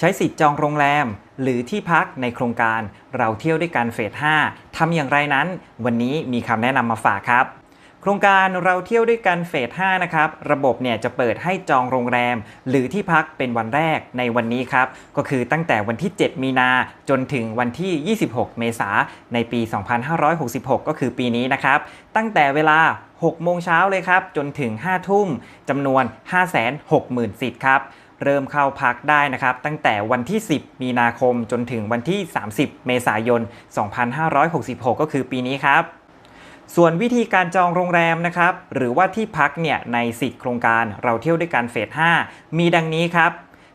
ใช้สิทธิ์จองโรงแรม หรือที่พักในโครงการเราเที่ยวด้วยกันเฟส 5 ทำอย่างไรนั้น วันนี้มีคำแนะนำมาฝากครับ โครงการเราเที่ยวด้วยกันเฟส 5 นะครับ ระบบเนี่ยจะเปิดให้จองโรงแรม หรือที่พักเป็นวันแรกในวันนี้ครับ ก็คือตั้งแต่วันที่ 7 มีนาจนถึงวันที่ 26 เมษาในปี 2566 ก็คือปีนี้นะครับ ตั้งแต่เวลา6โมงเช้าเลยครับ จนถึง 5 ทุ่มจำนวน 560,000 สิทธิ์ครับ เริ่มเข้าพักได้นะครับ ตั้งแต่วันที่ 10 มีนาคมจนถึงวันที่ 30 เมษายน 2566 ก็คือปีนี้ครับ ส่วนวิธีการจองโรงแรมนะครับ หรือว่าที่พักเนี่ยในสิทธิ์โครงการเราเที่ยวด้วยกันเฟส 5 มีดังนี้ครับ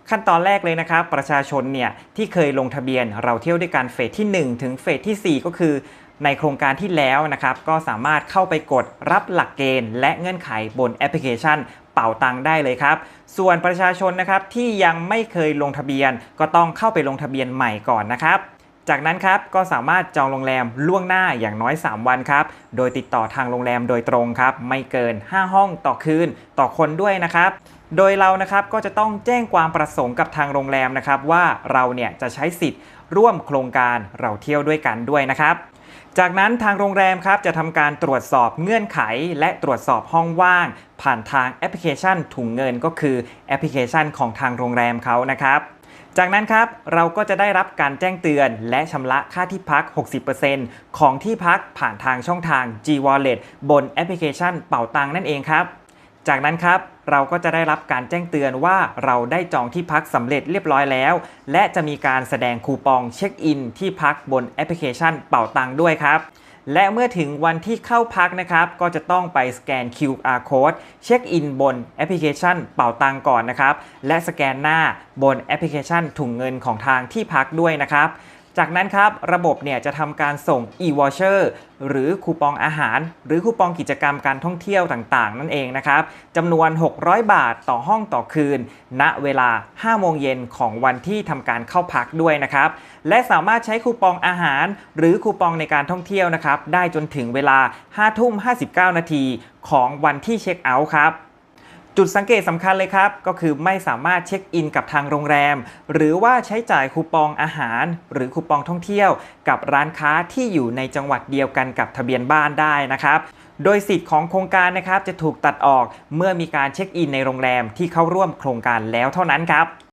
ขั้นตอนแรกเลยนะครับ ประชาชนเนี่ยที่เคยลงทะเบียนเราเที่ยวด้วยกันเฟสที่ 1 ถึงเฟสทีสี่4 ก็คือ ในโครงการที่แล้วนะครับ ก็สามารถเข้าไปกดรับหลักเกณฑ์ และเงื่อนไขบนแอปพลิเคชัน เป่าตังได้เลยครับ ส่วนประชาชนนะครับที่ยังไม่เคยลงทะเบียน ก็ต้องเข้าไปลงทะเบียนใหม่ก่อนนะครับจากนั้นครับก็สามารถจองโรงแรมล่วงหน้าอย่างน้อย 3 วันครับ โดยติดต่อทางโรงแรมโดยตรงครับ ไม่เกิน 5 ห้องต่อคืนต่อคนด้วยนะครับ โดยเรานะครับก็จะต้องแจ้งความประสงค์กับทางโรงแรมนะครับ ว่าเราเนี่ยจะใช้สิทธิ์ร่วมโครงการเราเที่ยวด้วยกันด้วยนะครับ จากนั้นทางโรงแรมครับจะทำการตรวจสอบเงื่อนไข และตรวจสอบห้องว่าง ผ่านทางแอปพลิเคชันถุงเงินก็คือแอปพลิเคชันของทางโรงแรมเขานะครับ จากนั้นครับเราก็จะได้รับการแจ้งเตือนและชำระค่าที่พัก 60%ของที่พักผ่านทางช่องทาง G Wallet บนแอปพลิเคชันเป่าตังนั่นเองครับ จากนั้นครับเราก็จะได้รับการแจ้งเตือนว่าเราได้จองที่พักสำเร็จเรียบร้อยแล้ว และจะมีการแสดงคูปองเช็คอินที่พักบนแอปพลิเคชันเป่าตังด้วยครับ และเมื่อถึงวันที่เข้าพักนะครับ ก็จะต้องไปสแกน QR code เช็คอินบนแอปพลิเคชันเป่าตังก่อนนะครับ และสแกนหน้าบนแอปพลิเคชันถุงเงินของทางที่พักด้วยนะครับ จากนั้นครับระบบเนี่ยจะทำการส่ง e-voucher หรือคูปองอาหาร หรือคูปองกิจกรรมการท่องเที่ยวต่างๆ นั่นเองนะครับจำนวน 600 บาทต่อห้องต่อคืน ณเวลา 5 โมงเย็นของวันที่ทำการเข้าพักด้วยนะครับและสามารถใช้คูปองอาหาร หรือคูปองในการท่องเที่ยวนะครับได้จนถึงเวลา 5 ทุ่ม 59 นาทีของวันที่เช็คเอาท์ครับ จุดสังเกตสำคัญเลยครับ ก็คือไม่สามารถเช็คอินกับทางโรงแรม หรือว่าใช้จ่ายคูปองอาหาร หรือคูปองท่องเที่ยว กับร้านค้าที่อยู่ในจังหวัดเดียวกันกับทะเบียนบ้านได้นะครับโดยสิทธิ์ของโครงการนะครับจะถูกตัดออกเมื่อมีการเช็คอินในโรงแรมที่เข้าร่วมโครงการแล้วเท่านั้นครับ